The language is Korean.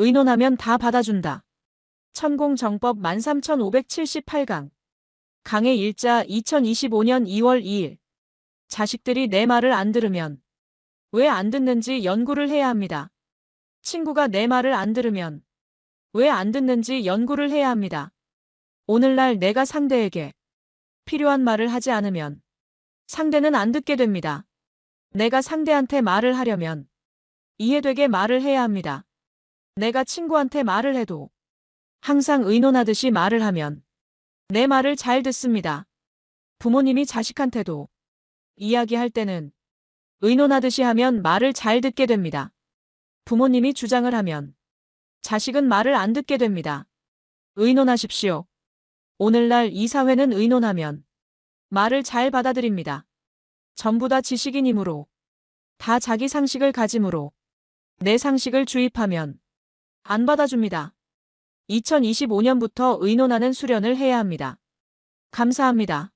의논하면 다 받아준다. 천공정법 13578강. 강의 일자 2025년 2월 2일. 자식들이 내 말을 안 들으면 왜 안 듣는지 연구를 해야 합니다. 친구가 내 말을 안 들으면 왜 안 듣는지 연구를 해야 합니다. 오늘날 내가 상대에게 필요한 말을 하지 않으면 상대는 안 듣게 됩니다. 내가 상대한테 말을 하려면 이해되게 말을 해야 합니다. 내가 친구한테 말을 해도 항상 의논하듯이 말을 하면 내 말을 잘 듣습니다. 부모님이 자식한테도 이야기할 때는 의논하듯이 하면 말을 잘 듣게 됩니다. 부모님이 주장을 하면 자식은 말을 안 듣게 됩니다. 의논하십시오. 오늘날 이 사회는 의논하면 말을 잘 받아들입니다. 전부 다 지식인이므로 다 자기 상식을 가짐으로 내 상식을 주입하면 안 받아줍니다. 2025년부터 의논하는 수련을 해야 합니다. 감사합니다.